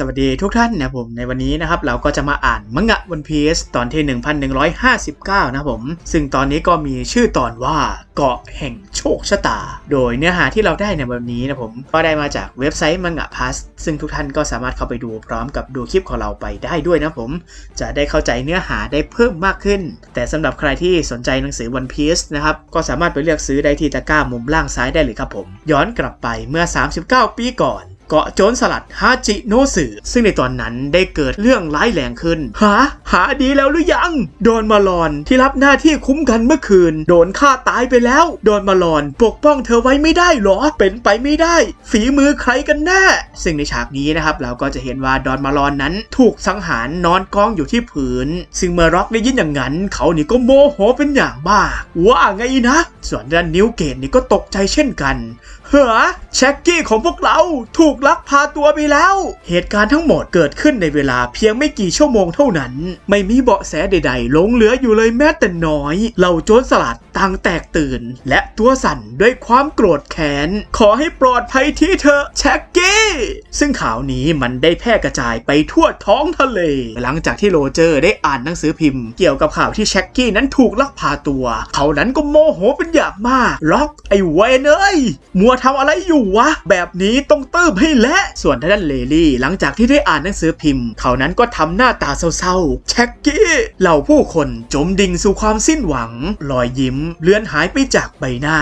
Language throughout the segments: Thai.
สวัสดีทุกท่านนะผมในวันนี้นะครับเราก็จะมาอ่านมังงะวันพีซตอนที่ 1159 นะครับผม ซึ่งตอนนี้ก็มีชื่อตอนว่าเกาะแห่งโชคชะตา โดยเนื้อหาที่เราได้ในวันนี้นะผม ก็ได้มาจากเว็บไซต์มังงะพัสซึ่งทุกท่านก็สามารถเข้าไปดูพร้อมกับดูคลิปของเราไปได้ด้วยนะผม จะได้เข้าใจเนื้อหาได้เพิ่มมากขึ้น แต่สำหรับใครที่สนใจหนังสือวันพีซนะครับก็สามารถไปเลือกซื้อได้ที่ตะกร้ามุมล่างซ้ายได้เลยครับผม ย้อนกลับไปเมื่อ 39 ปีก่อน เกาะโจรสลัดฮาจิโนสึซึ่งในตอนนั้นได้เกิดเรื่องร้ายแรงขึ้นฮะ หาดีแล้วหรือยัง โดนมาลอนที่รับหน้าที่คุ้มกันเมื่อคืน โดนฆ่าตายไปแล้ว โดนมาลอนปกป้องเธอไว้ไม่ได้หรอ เป็นไปไม่ได้ ฝีมือใครกันแน่ ซึ่งในฉากนี้นะครับเราก็จะเห็นว่าดอนมาลอนนั้นถูกสังหารนอนกองอยู่ที่ผืน ซึ่งเมื่อร็อกได้ยินอย่างนั้น เขานี่ก็โมโหเป็นอย่างมาก ว่าไงนะ ส่วนด้านนิวเกตนี่ก็ตกใจเช่นกันเฮ้อแช็กกี้ของพวกเราถูกลักพาตัวไปแล้ว เหตุการณ์ทั้งหมดเกิดขึ้นในเวลาเพียงไม่กี่ชั่วโมงเท่านั้นไม่มีเบาะแสใดๆหลงเหลืออยู่เลยแม้แต่น้อย เหล่าโจรสลัดต่างแตกตื่น และตัวสั่นด้วยความโกรธแค้น ขอให้ปลอดภัยที่เธอแช็กกี้ซึ่งข่าวนี้มันได้แพร่กระจายไปทั่วท้องทะเล หลังจากที่โรเจอร์ได้อ่านหนังสือพิมพ์ เกี่ยวกับข่าวที่แช็กกี้นั้นถูกลักพาตัว เขานั้นก็โมโหเป็นอย่างมาก ล็อกไอ้เวนเอ้ยมัวทำอะไรอยู่วะ แบบนี้ต้องตื้มให้และ ส่วนทางด้านเลลี่ หลังจากที่ได้อ่านหนังสือพิมพ์ เขานั้นก็ทำหน้าตาเศร้าแช็กกี้เหล่าผู้คนจมดิ่งสู่ความสิ้นหวัง รอยยิ้มเลือนหายไปจากใบหน้า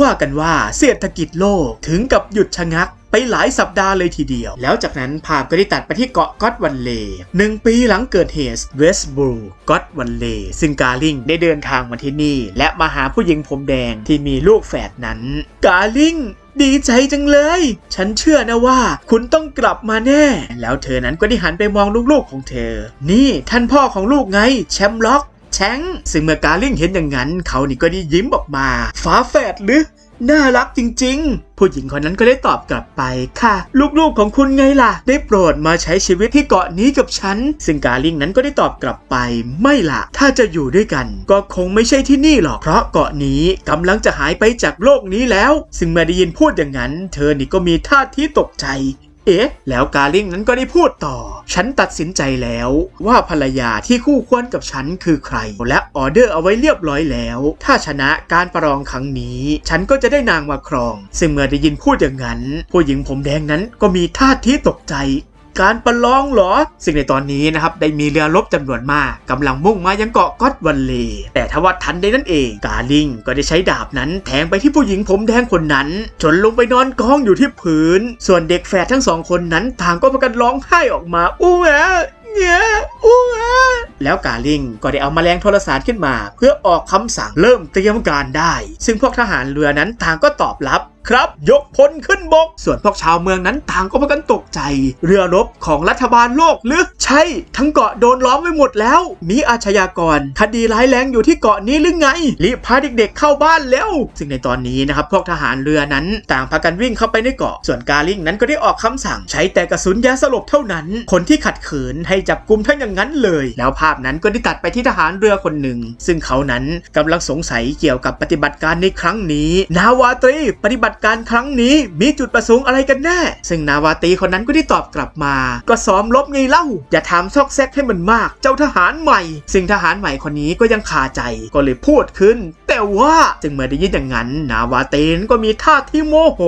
ว่ากันว่าเศรษฐกิจโลกถึงกับหยุดชะงักไปหลายสัปดาห์เลยทีเดียว แล้วจากนั้นภาพก็ได้ตัดไปที่เกาะก็อตวันเลหนึ่งปีหลังเกิดเหตุเวสต์บรูก็อตวันเลซึ่งกาลิงได้เดินทางมาที่นี่ และมาหาผู้หญิงผมแดงที่มีลูกแฝดนั้น กาลิง ดีใจจังเลย ฉันเชื่อนะว่า คุณต้องกลับมาแน่ แล้วเธอนั้นก็ได้หันไปมองลูกๆของเธอ นี่ท่านพ่อของลูกไง แชมป์ล็อกแชงซึ่งเมื่อกาลิงเห็นอย่างนั้น เขานี่ก็ได้ยิ้มออกมาฝาแฝดหรือ น่ารักจริง ๆ ผู้หญิงคนนั้นก็ได้ตอบกลับไปค่ะ ลูกๆของคุณไงล่ะ ได้โปรดมาใช้ชีวิตที่เกาะนี้กับฉัน ซึ่งกาลิงนั้นก็ได้ตอบกลับไป ไม่ล่ะ ถ้าจะอยู่ด้วยกัน ก็คงไม่ใช่ที่นี่หรอก เพราะเกาะนี้กำลังจะหายไปจากโลกนี้แล้ว ซึ่งเมื่อได้ยินพูดอย่างนั้น เธอนี่ก็มีท่าทีตกใจ เอ๊ะ แล้วกาลิงนั้นก็ได้พูดต่อ ฉันตัดสินใจแล้วว่าภรรยาที่คู่ควรกับฉันคือใคร และออเดอร์เอาไว้เรียบร้อยแล้ว ถ้าชนะการประลองครั้งนี้ ฉันก็จะได้นางมาครอง ซึ่งเมื่อได้ยินพูดอย่างนั้น ผู้หญิงผมแดงนั้นก็มีท่าทีตกใจ การประลองเหรอ ซึ่งในตอนนี้นะครับได้มีเรือรบจำนวนมากกำลังมุ่งมายังเกาะก็อตวันเล แต่ทว่าทันใดนั้นเอง กาลิงก็ได้ใช้ดาบนั้นแทงไปที่ผู้หญิงผมแดงคนนั้น จนลงไปนอนกองอยู่ที่พื้น ส่วนเด็กแฝดทั้งสองคนนั้นต่างก็พากันร้องไห้ออกมาอู้แอะเงี้ยอู้แอะแล้วกาลิงก็ได้เอาแมลงโทรสารขึ้นมา เพื่อออกคำสั่งเริ่มเตรียมการได้ ซึ่งพวกทหารเรือนั้นต่างก็ตอบรับ ครับ ยกพลขึ้นบก ส่วนพวกชาวเมืองนั้นต่างก็พากันตกใจ เรือรบของรัฐบาลโลกหรือใช่ ทั้งเกาะโดนล้อมไว้หมดแล้ว มีอาชญากร คดีร้ายแรงอยู่ที่เกาะนี้หรือไง รีบพาเด็กๆเข้าบ้านแล้ว ซึ่งในตอนนี้นะครับพวกทหารเรือนั้น ต่างพากันวิ่งเข้าไปในเกาะ ส่วนกาลิงนั้นก็ได้ออกคำสั่งใช้แต่กระสุนยาสลบเท่านั้น คนที่ขัดขืนให้จับกลุ่มทั้งอย่างนั้นเลย แล้วภาพนั้นก็ได้ตัดไปที่ทหารเรือคนหนึ่ง ซึ่งเขานั้นกำลังสงสัยเกี่ยวกับปฏิบัติการในครั้งนี้ นาวาตรีปฏิบัติการครั้งนี้มีจุดประสงค์อะไรกันแน่ ซึ่งนาวาตีคนนั้นก็ได้ตอบกลับมา ก็ซ้อมรบไงเล่า อย่าถามซอกแซกให้มันมาก เจ้าทหารใหม่ ซึ่งทหารใหม่คนนี้ก็ยังคาใจก็เลยพูดขึ้น แต่ว่าจึงเมื่อได้ยินอย่างนั้น นาวาเตนก็มีท่าที่โมโห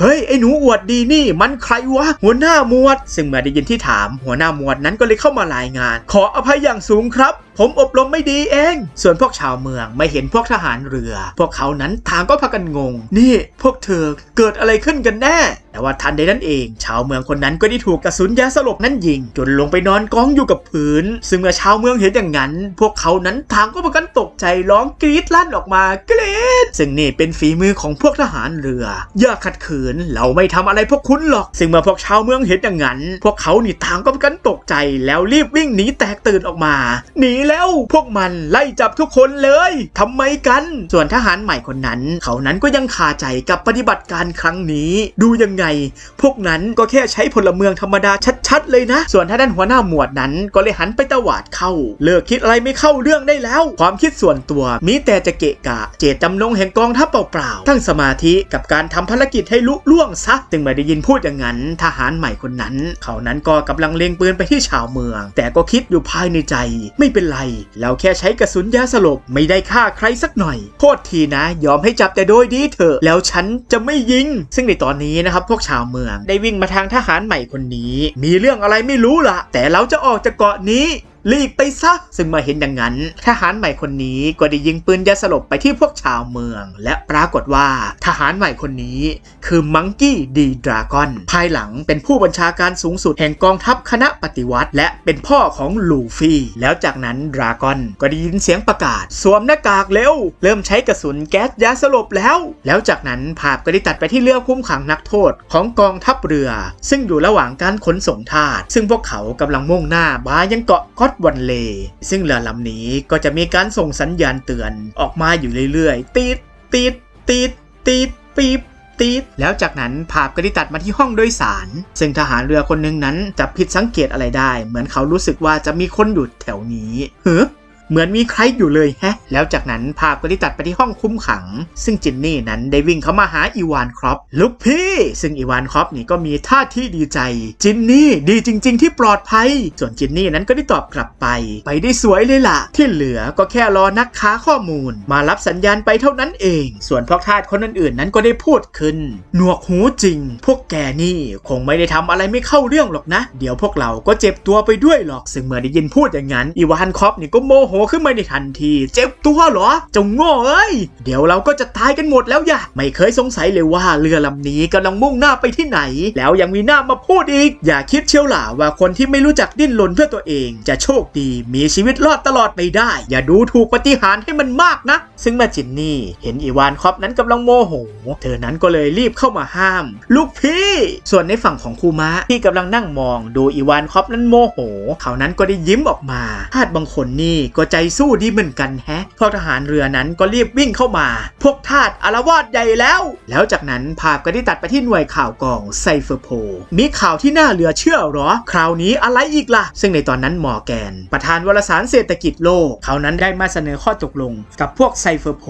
เฮ้ยไอ้หนูอวดดีนี่ มันใครวะหัวหน้าหมวด ซึ่งเมื่อได้ยินที่ถาม หัวหน้าหมวดนั้นก็เลยเข้ามารายงาน ขออภัยอย่างสูงครับ ผมอบรมไม่ดีเอง ส่วนพวกชาวเมืองไม่เห็นพวกทหารเรือ พวกเขานั้นทางก็พากันงง นี่พวกเธอเกิดอะไรขึ้นกันแน่แต่ว่าทันใดนั้นเอง ชาวเมืองคนนั้นก็ได้ถูกกระสุนยาสลบนั้นยิง จนลงไปนอนกองอยู่กับพื้น ซึ่งเมื่อชาวเมืองเห็นอย่างนั้น พวกเขานั้นทางก็พากันตกใจร้องกรีดลั่นออกมากรีดซึ่งนี่เป็นฝีมือของพวกทหารเรือ อย่าขัดขืนเราไม่ทำอะไรพวกคุณหรอก ซึ่งเมื่อพวกชาวเมืองเห็นอย่างนั้น พวกเขานี่ทางก็พากันตกใจแล้วรีบวิ่งหนีแตกตื่นออกมาหนีแล้วพวกมันไล่จับทุกคนเลยทำไมกัน ส่วนทหารใหม่คนนั้น เขานั้นก็ยังคาใจกับปฏิบัติการครั้งนี้ ดูยังไง พวกนั้นก็แค่ใช้พลเมืองธรรมดาชัดๆเลยนะ ส่วนถ้าด้านหัวหน้าหมวดนั้นก็เลยหันไปตวาดเข้า เลิกคิดอะไรไม่เข้าเรื่องได้แล้ว ความคิดส่วนตัวมีแต่จะเกะกะ เจตจำนงแห่งกองทัพเปล่าๆ ตั้งสมาธิกับการทำภารกิจให้ลุล่วงซะจึงมาได้ยินพูดอย่างนั้น ทหารใหม่คนนั้น เขานั้นก็กำลังเล็งปืนไปที่ชาวเมือง แต่ก็คิดอยู่ภายในใจ ไม่เป็นไรเราแค่ใช้กระสุนยาสลบไม่ได้ฆ่าใครสักหน่อยโทษทีนะ ยอมให้จับแต่โดยดีเถอะแล้วฉันจะไม่ยิง ซึ่งในตอนนี้นะครับพวกชาวเมือง ได้วิ่งมาทางทหารใหม่คนนี้ มีเรื่องอะไรไม่รู้ล่ะ แต่เราจะออกจากเกาะนี้ รีบไปซะ ซึ่งเมาเห็นอย่างนั้น ทหารใหม่คนนี้ก็ได้ยิงปืนยาสลบไปที่พวกชาวเมือง และปรากฏว่าทหารใหม่คนนี้คือมังกี้ดีดราก้อนภายหลังเป็นผู้บัญชาการสูงสุดแห่งกองทัพคณะปฏิวัติ และเป็นพ่อของลูฟี่ แล้วจากนั้นดราก้อนก็ได้ยินเสียงประกาศ สวมหน้ากากเร็ว เริ่มใช้กระสุนแก๊สยาสลบแล้ว แล้วจากนั้นภาพก็ได้ตัดไปที่เรือคุ้มขังนักโทษของกองทัพเรือ ซึ่งอยู่ระหว่างการขนส่งทาสซึ่งพวกเขากำลังมุ่งหน้าบายังเกาะก็อตวันเลซึ่งเรือลำนี้ก็จะมีการส่งสัญญาณเตือนออกมาอยู่เรื่อยๆ ติดติดติดติดปีบติดแล้วจากนั้นภาพก็ได้ตัดมาที่ห้องโดยสาร ซึ่งทหารเรือคนหนึ่งนั้นจะผิดสังเกตอะไรได้ เหมือนเขารู้สึกว่าจะมีคนอยู่แถวนี้เฮ้อ เหมือนมีใครอยู่เลยแฮะ แล้วจากนั้นภาพก็ได้ตัดไปที่ห้องคุมขัง ซึ่งจินนี่นั้นได้วิ่งเข้ามาหาอีวานครอปลูกพี่ ซึ่งอีวานครอปนี่ก็มีท่าที่ดีใจ จินนี่ดีจริง ๆ ที่ปลอดภัย ส่วนจินนี่นั้นก็ได้ตอบกลับไป ไปได้สวยเลยล่ะ ที่เหลือก็แค่รอนักค้าข้อมูล มารับสัญญาณไปเท่านั้นเอง ส่วนพวกทาสคนอื่นๆนั้นก็ได้พูดขึ้น หนวกหูจริง พวกแกนี่คงไม่ได้ทำอะไรไม่เข้าเรื่องหรอกนะ เดี๋ยวพวกเราก็เจ็บตัวไปด้วยหรอก ซึ่งเมื่อได้ยินพูดอย่างนั้นอีวานครอปนี่ก็โมโหขึ้นมาในทันที เจ็บตัวเหรอจ้าโง่เอ้ย เดี๋ยวเราก็จะตายกันหมดแล้วอย่าไม่เคยสงสัยเลยว่าเรือลำนี้กำลังมุ่งหน้าไปที่ไหน แล้วยังมีหน้ามาพูดอีก อย่าคิดเชียวหล่าว่าคนที่ไม่รู้จักดิ้นรนเพื่อตัวเอง จะโชคดีมีชีวิตรอดตลอดไปได้ อย่าดูถูกปฏิหารให้มันมากนะ ซึ่งแม่จินนี่เห็นอีวานครอปนั้นกำลังโมโห เธอนั้นก็เลยรีบเข้ามาห้าม ลูกพี่ ส่วนในฝั่งของคูมะที่กำลังนั่งมอง ดูอีวานครอปนั้นโมโห เขานั้นก็ได้ยิ้มออกมาทาสบางคนนี่ก็ใจสู้ดีเหมือนกันแฮะพวกทหารเรือนั้นก็รีบวิ่งเข้ามา พวกทาสอารวาสใหญ่แล้ว แล้วจากนั้นภาพก็ได้ตัดไปที่หน่วยข่าวกองไซเฟอร์โพ มีข่าวที่น่าเหลือเชื่อหรอ คราวนี้อะไรอีกล่ะ ซึ่งในตอนนั้นหมอแกน ประธานวารสารเศรษฐกิจโลก เขานั้นได้มาเสนอข้อตกลง กับพวกไซเฟอร์โพ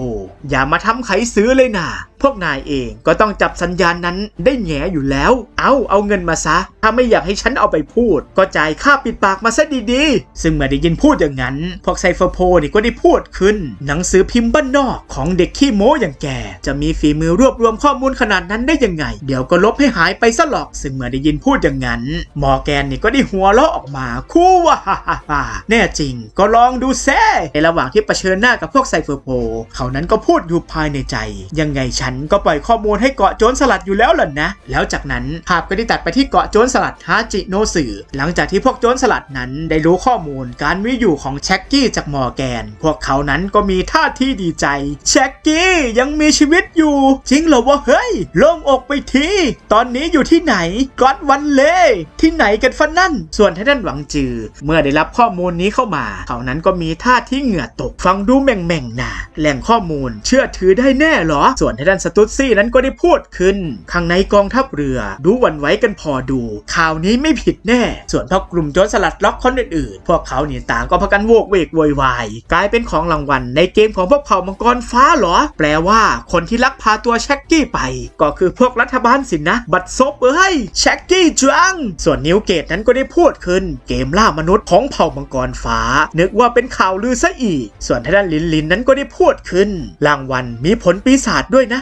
อย่ามาทำไขซื้อเลยนะ พวกนายเองก็ต้องจับสัญญาณนั้นได้แง่อยู่แล้ว เอาเอาเงินมาซะ ถ้าไม่อยากให้ฉันเอาไปพูด ก็จ่ายค่าปิดปากมาซะดีๆ ซึ่งเมื่อได้ยินพูดอย่างนั้น พวกไซเฟอร์โพนี่ก็ได้พูดขึ้น หนังสือพิมพ์บ้านนอกของเด็กขี้โม้อย่างแก จะมีฝีมือรวบรวมข้อมูลขนาดนั้นได้ยังไง เดี๋ยวก็ลบให้หายไปซะหรอก ซึ่งเมื่อได้ยินพูดอย่างนั้น มอแกนนี่ก็ได้หัวเราะออกมา คู่ว่าฮ่าฮ่าฮ่าแน่จริง ก็ลองดูแซ่ในระหว่างที่เผชิญหน้ากับพวกไซเฟอร์โพเขานั้นก็พูดอยู่ภายในใจ ยังไงฉันก็ปล่อยข้อมูลให้เกาะโจรสลัดอยู่แล้วล่ะนะ แล้วจากนั้นภาพก็ได้ตัดไปที่เกาะโจรสลัดฮาจิโนสึหลังจากที่พวกโจรสลัดนั้นได้รู้ข้อมูลการมีอยู่ของแช็กกี้จากมอร์แกน พวกเขานั้นก็มีท่าที่ดีใจแช็กกี้ยังมีชีวิตอยู่ จริงเหรอวะเฮ้ยโล่งอกไปที ตอนนี้อยู่ที่ไหนก็อดวันเล่ที่ไหนกันฟันนั่น ส่วนท่านหวังจือ เมื่อได้รับข้อมูลนี้เข้ามา เขานั้นก็มีท่าที่เหงื่อตกฟังดูแม่งแม่งๆนะแหล่งข้อมูลเชื่อถือได้แน่หรอ ส่วนท่านสตุตซี่นั้นก็ได้พูดขึ้น ข้างในกองทัพเรือ ดูวันไหว้กันพอดู ข่าวนี้ไม่ผิดแน่ ส่วนพวกกลุ่มโจรสลัดล็อกคนอื่นๆ พวกเขาเนี่ยต่างก็พากันโวกเวกโวยวายกลายเป็นของรางวัลในเกมของพวกเผ่ามังกรฟ้าเหรอ แปลว่าคนที่ลักพาตัวแช็กกี้ไป ก็คือพวกรัฐบาลสินนะ บัตรซบเอ้ยแช็กกี้จัง ส่วนนิวเกตนั้นก็ได้พูดขึ้น เกมล่ามนุษย์ของเผ่ามังกรฟ้า นึกว่าเป็นข่าวลือซะอีก ส่วนทางด้านลินลินนั้นก็ได้พูดขึ้น รางวัลมีผลปีศาจด้วยนะ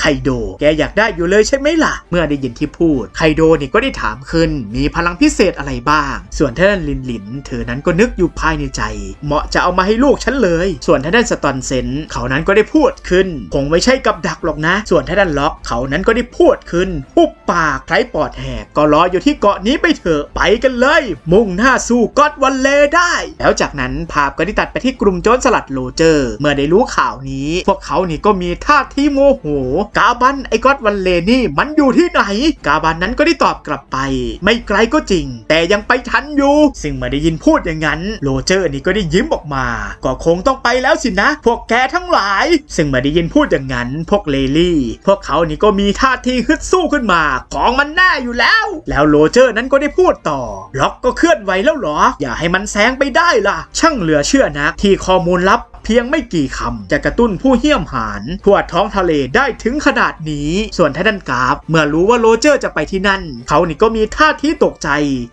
ไคโด แกอยากได้อยู่เลยใช่ไหมล่ะ เมื่อได้ยินที่พูด ไคโดนี่ก็ได้ถามขึ้น มีพลังพิเศษอะไรบ้าง ส่วนท่านลินลิน เธอนั้นก็นึกอยู่ภายในใจ เหมาะจะเอามาให้ลูกฉันเลย ส่วนท่านสตอนเซนเขานั้นก็ได้พูดขึ้น คงไม่ใช่กับดักหรอกนะ ส่วนท่านล็อกเขานั้นก็ได้พูดขึ้นปุบปากไครปอดแหก ก็รออยู่ที่เกาะนี้ไปเถอะ ไปกันเลย มุ่งหน้าสู่ก็อดวันเลได้ แล้วจากนั้นภาพก็ได้ตัดไปที่กลุ่มโจรสลัดโรเจอร์ เมื่อได้รู้ข่าวนี้ พวกเขานี่ก็มีท่าที่โมโหกาบันไอ้ก็อดวันเลนี่มันอยู่ที่ไหน กาบันนั้นก็ได้ตอบกลับไป ไม่ไกลก็จริง แต่ยังไปทันอยู่ ซึ่งเมื่อได้ยินพูดอย่างนั้น โรเจอร์นี่ก็ได้ยิ้มออกมา ก็คงต้องไปแล้วสินะ พวกแกทั้งหลาย ซึ่งเมื่อได้ยินพูดอย่างนั้น พวกเลลี่ พวกเขานี่ก็มีท่าทีฮึดสู้ขึ้นมา ของมันแน่อยู่แล้ว แล้วโรเจอร์นั้นก็ได้พูดต่อ ล็อกก็เคลื่อนไหวแล้วหรอ อย่าให้มันแซงไปได้ล่ะ ช่างเหลือเชื่อนะที่ข้อมูลลับ พียงไม่กี่คำจะกระตุ้นผู้เหี้ยมหานทั่วท้องทะเลได้ถึงขนาดนี้ ส่วนท่านกราฟ เมื่อรู้ว่าโรเจอร์จะไปที่นั่น เขานี่ก็มีท่าทีตกใจ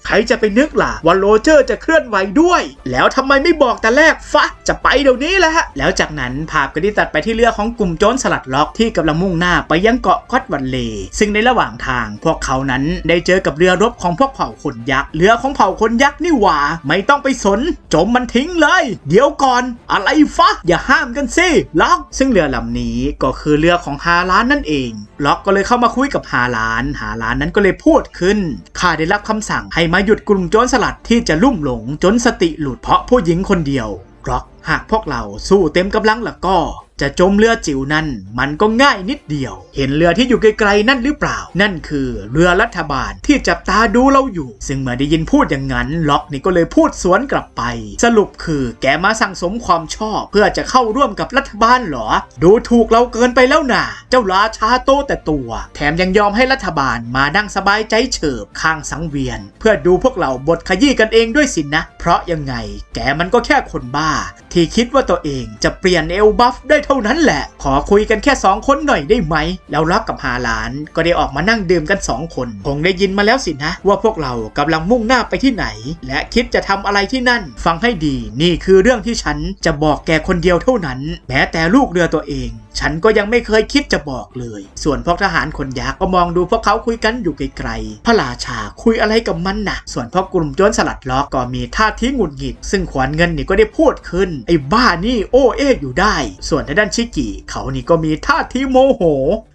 ใครจะไปนึกล่ะว่าโรเจอร์จะเคลื่อนไหวด้วย แล้วทำไมไม่บอกแต่แรกฟะ จะไปเดี๋ยวนี้แหละฮะแล้วจากนั้นภาพก็ได้ตัดไปที่เรือของกลุ่มโจรสลัดล็อกที่กำลังมุ่งหน้าไปยังเกาะคอตวันเล ซึ่งในระหว่างทาง พวกเขานั้นได้เจอกับเรือรบของพวกเผ่าคนยักษ์เรือของเผ่าคนยักษ์นี่หว่า ไม่ต้องไปสน จมมันทิ้งเลย เดี๋ยวก่อน อะไรฟะอย่าห้ามกันสิล็อก ซึ่งเรือลำนี้ก็คือเรือของฮาลานนั่นเอง ล็อกก็เลยเข้ามาคุยกับฮาลานฮาลานนั้นก็เลยพูดขึ้นข้าได้รับคำสั่งให้มาหยุดกลุ่มโจรสลัดที่จะลุ่มหลงจนสติหลุดเพราะผู้หญิงคนเดียว ล็อกหากพวกเราสู้เต็มกำลังแล้วก็ จะจมเรือจิ๋วนั่นมันก็ง่ายนิดเดียว เห็นเรือที่อยู่ไกลๆนั่นหรือเปล่า นั่นคือเรือรัฐบาลที่จับตาดูเราอยู่ ซึ่งเมื่อได้ยินพูดอย่างนั้น ล็อกนี่ก็เลยพูดสวนกลับไป สรุปคือแกมาสั่งสมความชอบ เพื่อจะเข้าร่วมกับรัฐบาลหรอ ดูถูกเราเกินไปแล้วนะเจ้าราชาโตแต่ตัว แถมยังยอมให้รัฐบาลมานั่งสบายใจเฉิบข้างสังเวียน เพื่อดูพวกเราบทขยี้กันเองด้วยสินนะเพราะยังไง แกมันก็แค่คนบ้า ที่คิดว่าตัวเองจะเปลี่ยนเอลบัฟได้เท่านั้นแหละ ขอคุยกันแค่ 2 คนหน่อยได้ไหม แล้วล็อกกับฮาลานก็ได้ออกมานั่งดื่มกัน 2 คน คงได้ยินมาแล้วสินะ ว่าพวกเรากำลังมุ่งหน้าไปที่ไหน และคิดจะทำอะไรที่นั่น ฟังให้ดี นี่คือเรื่องที่ฉันจะบอกแกคนเดียวเท่านั้น แม้แต่ลูกเรือตัวเอง ฉันก็ยังไม่เคยคิดจะบอกเลย ส่วนพวกทหารคนยักษ์ก็มองดูพวกเขาคุยกันอยู่ไกลๆ พระราชาคุยอะไรกับมันนะส่วนพวกกลุ่มโจรสลัดล็อกก็มีท่าทีหงุดหงิด ซึ่งขวานเงินนี่ก็ได้พูดขึ้น ไอ้บ้านี่โอ้เอ๊อยู่ได้ ส่วนทางด้านชิกิเขานี่ก็มีท่าทีโมโห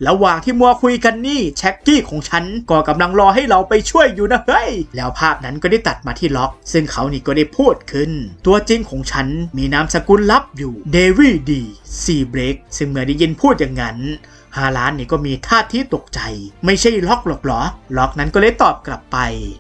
ระหว่างที่มัวคุยกันนี่แช็กกี้ของฉันก็กำลังรอให้เราไปช่วยอยู่นะเฮ้ย แล้วภาพนั้นก็ได้ตัดมาที่ล็อก ซึ่งเขานี่ก็ได้พูดขึ้น ตัวจริงของฉันมีนามสกุลลับอยู่เดวิดดี ซีเบรกซึ่งเมื่อได้ยินพูดอย่างนั้นฮาลานนี่ก็มีท่าทีตกใจ ไม่ใช่ล็อกหรอกหรอ ล็อกนั้นก็เลยตอบกลับไป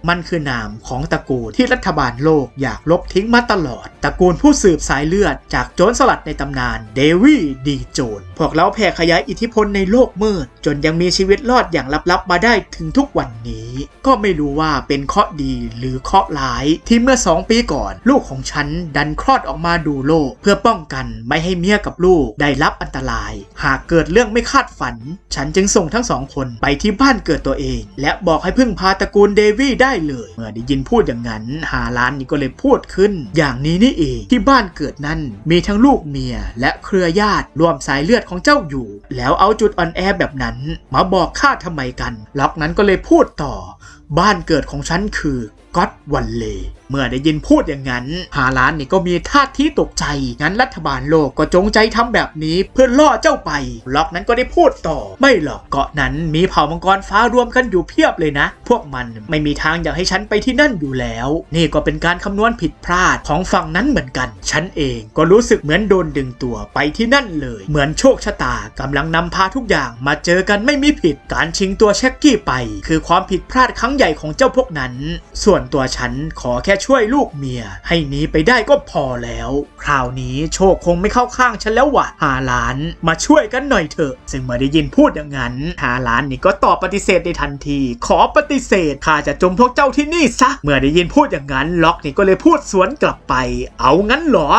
มันคือนามของตระกูลที่รัฐบาลโลกอยากลบทิ้งมาตลอด ตระกูลผู้สืบสายเลือดจากโจรสลัดในตำนานเดวี่ดีโจนพวกเราแผ่ขยายอิทธิพลในโลกมืดจนยังมีชีวิตรอดอย่างลับๆมาได้ถึงทุกวันนี้ ก็ไม่รู้ว่าเป็นเคราะดีหรือเคราะร้ายที่เมื่อสองปีก่อน ลูกของฉันดันคลอดออกมาดูโลก เพื่อป้องกันไม่ให้เมียกับลูกได้รับอันตราย หากเกิดเรื่องไม่คาดฝัน ฉันจึงส่งทั้งสองคนไปที่บ้านเกิดตัวเอง และบอกให้พึ่งพาตระกูลเดวี่ได้เลย เมื่อได้ยินพูดอย่างนั้น ฮาลานนี่ก็เลยพูดขึ้น อย่างนี้นี่เองที่บ้านเกิดนั้นมีทั้งลูกเมียและเครือญาติรวมสายเลือดของเจ้าอยู่ แล้วเอาจุดอ่อนแอแบบนั้นมาบอกข้าทำไมกัน ล็อกนั้นก็เลยพูดต่อ บ้านเกิดของฉันคือก็อดวันเล เมื่อได้ยินพูดอย่างนั้นฮาลานนี่ก็มีท่าทีตกใจ งั้นรัฐบาลโลกก็จงใจทำแบบนี้เพื่อล่อเจ้าไป ล็อกนั้นก็ได้พูดต่อ ไม่หรอกเกาะนั้นมีเผ่ามังกรฟ้ารวมกันอยู่เพียบเลยนะ พวกมันไม่มีทางอยากให้ฉันไปที่นั่นอยู่แล้ว นี่ก็เป็นการคำนวณผิดพลาดของฝั่งนั้นเหมือนกัน ฉันเองก็รู้สึกเหมือนโดนดึงตัวไปที่นั่นเลย เหมือนโชคชะตากำลังนำพาทุกอย่างมาเจอกันไม่มีผิด การชิงตัวเช็กกี้ไป คือความผิดพลาดครั้งใหญ่ของเจ้าพวกนั้น ส่วนตัวฉันขอแค่ช่วยลูกเมีย ให้หนีไปได้ก็พอแล้ว คราวนี้โชคคงไม่เข้าข้างฉันแล้ววะหาหลานมาช่วยกันหน่อยเถอะ ซึ่งเมื่อได้ยินพูดอย่างนั้นหาหลานนี่ก็ตอบปฏิเสธในทันที ขอปฏิเสธข้าจะจมพวกเจ้าที่นี่ซะ เมื่อได้ยินพูดอย่างนั้น ล็อกนี่ก็เลยพูดสวนกลับไป เอางั้นเหรอ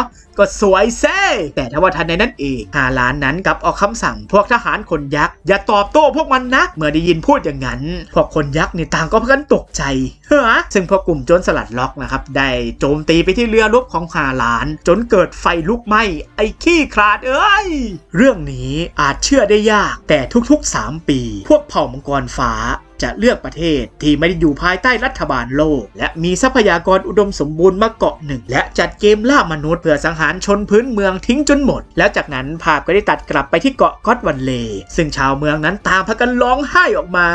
ก็สวยแซ่แต่ถ้าว่าทันในนั้นเองฮาลานนั้นกลับออกคำสั่งพวกทหารคนยักษ์อย่าตอบโต้พวกมันนะ เมื่อได้ยินพูดอย่างนั้น พวกคนยักษ์นี่ต่างก็พากันตกใจเฮ้อซึ่งพวกกลุ่มโจรสลัดล็อกนะครับได้โจมตีไปที่เรือรบของฮาลาน จนเกิดไฟลุกไหม้ไอ้ขี้คลาดเอ้ยเรื่องนี้อาจเชื่อได้ยาก แต่ทุกๆ 3 ปี พวกเผ่ามังกรฟ้า จะเลือกประเทศที่ไม่ได้อยู่ภายใต้รัฐบาลโลก และมีทรัพยากรอุดมสมบูรณ์มาเกาะหนึ่ง และจัดเกมล่ามนุษย์เพื่อสังหารชนพื้นเมืองทิ้งจนหมด แล้วจากนั้นภาพก็ได้ตัดกลับไปที่เกาะก็อตวันเล ซึ่งชาวเมืองนั้นตามพากันร้องไห้ออกมา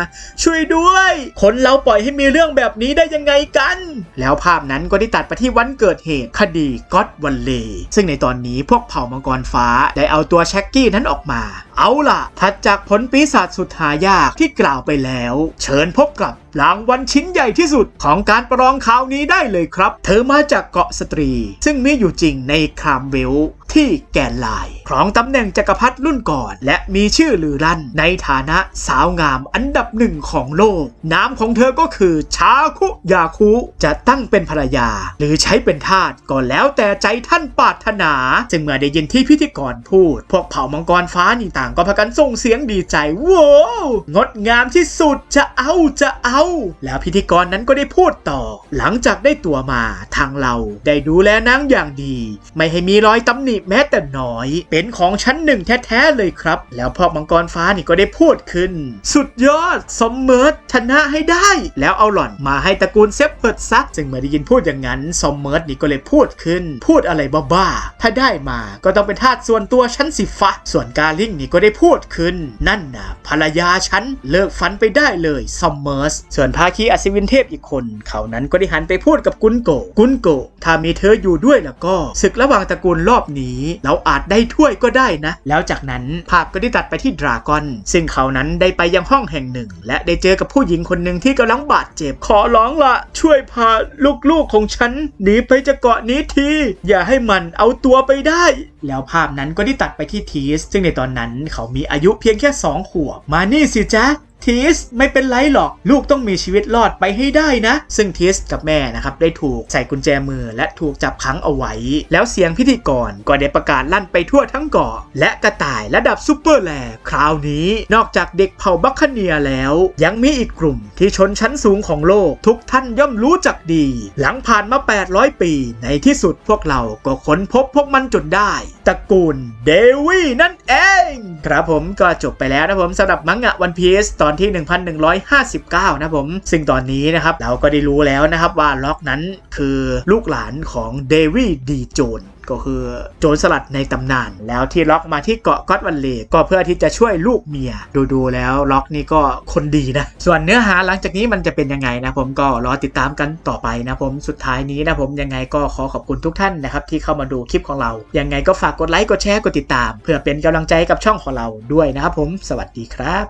ช่วยด้วย คนเราปล่อยให้มีเรื่องแบบนี้ได้ยังไงกัน แล้วภาพนั้นก็ได้ตัดไปที่วันเกิดเหตุคดีก็อตวันเล ซึ่งในตอนนี้พวกเผ่ามังกรฟ้าได้เอาตัวแช็กกี้นั้นออกมา เอาล่ะ ถัดจากผลปีศาจสุดหายากที่กล่าวไปแล้ว เชิญพบกับ รางวัลชิ้นใหญ่ที่สุดของการประลองคราวนี้ได้เลยครับ เธอมาจากเกาะสตรี ซึ่งมีอยู่จริงในครามเวลที่แกนไลน์ครองตำแหน่งจักรพรรดิรุ่นก่อน และมีชื่อลือลั่นในฐานะสาวงามอันดับหนึ่งของโลก นามของเธอก็คือชาคุยาคุ จะตั้งเป็นภรรยา หรือใช้เป็นทาสก็แล้วแต่ใจท่านปรารถนา จึงเมื่อได้ยินที่พิธีกรพูด พวกเผ่ามังกรฟ้านี่ต่างก็พากันส่งเสียงดีใจว้าวงดงามที่สุดจะเอาจะเอาแล้วพิธีกรนั้นก็ได้พูดต่อ หลังจากได้ตัวมาทางเราได้ดูแลนางอย่างดี ไม่ให้มีรอยตำหนิแม้แต่น้อย เป็นของชั้นหนึ่งแท้ๆเลยครับ แล้วพวกมังกรฟ้านี่ก็ได้พูดขึ้น สุดยอดสมเมิร์ชนะให้ได้ แล้วเอาหล่อนมาให้ตระกูลเซฟเพิดซักจึงเมื่อได้ยินพูดอย่างนั้นสมเมิร์นี่ก็เลยพูดขึ้น พูดอะไรบ้าๆถ้าได้มาก็ต้องเป็นทาสส่วนตัวฉันสิฟะส่วนกาลิงนี่ก็ได้พูดขึ้น นั่นนะภรรยาฉันเลิกฝันไปได้เลยซอมเมอร์ส่วนภาคีอัศวินเทพอีกคน เขานั้นก็ได้หันไปพูดกับกุนโก กุนโก ถ้ามีเธออยู่ด้วยแล้วก็ศึกระหว่างตระกูลรอบนี้ เราอาจได้ถ้วยก็ได้นะ แล้วจากนั้นภาพก็ได้ตัดไปที่ดราก้อน ซึ่งเขานั้นได้ไปยังห้องแห่งหนึ่ง และได้เจอกับผู้หญิงคนหนึ่งที่กำลังบาดเจ็บ ขอร้องละช่วยพาลูกๆของฉันหนีไปจากเกาะนี้ที อย่าให้มันเอาตัวไปได้ แล้วภาพนั้นก็ได้ตัดไปที่ทีสซึ่งในตอนนั้นเขามีอายุเพียงแค่สองขวบ มานี่สิจ๊ะทีสไม่เป็นไรหรอก ลูกต้องมีชีวิตรอดไปให้ได้นะ ซึ่งทีสกับแม่นะครับ ได้ถูกใส่กุญแจมือและถูกจับขังเอาไว้ แล้วเสียงพิธีกรก็ได้ประกาศลั่นไปทั่วทั้งเกาะ และกระต่ายระดับซูเปอร์แลคราวนี้ นอกจากเด็กเผ่าบัคคเนียแล้ว ยังมีอีกกลุ่มที่ชนชั้นสูงของโลก ทุกท่านย่อมรู้จักดี หลังผ่านมา 800 ปี ในที่สุดพวกเราก็ค้นพบพวกมันจนได้ตระกูลเดวี่นั่นเอง ครับผมก็จบไปแล้วนะผมสำหรับมังงะวันพีซตอนที่ 1159 นะผม ซึ่งตอนนี้นะครับเราก็ได้รู้แล้วนะครับว่าล็อกนั้นคือลูกหลานของเดวี่ดีโจน ก็คือโจรสลัดในตำนาน แล้วที่ล็อกมาที่เกาะก็อตวันเลก็เพื่อที่จะช่วยลูกเมียดูดูๆแล้วล็อกนี่ก็คนดีนะ ส่วนเนื้อหาหลังจากนี้มันจะเป็นยังไงนะผมก็รอติดตามกันต่อไปนะผมสุดท้ายนี้นะผมยังไงก็ขอขอบคุณทุกท่านนะครับที่เข้ามาดูคลิปของเรา ยังไงก็ฝากกดไลค์กดแชร์กดติดตาม เพื่อเป็นกำลังใจกับช่องของเราด้วยนะครับผม สวัสดีครับ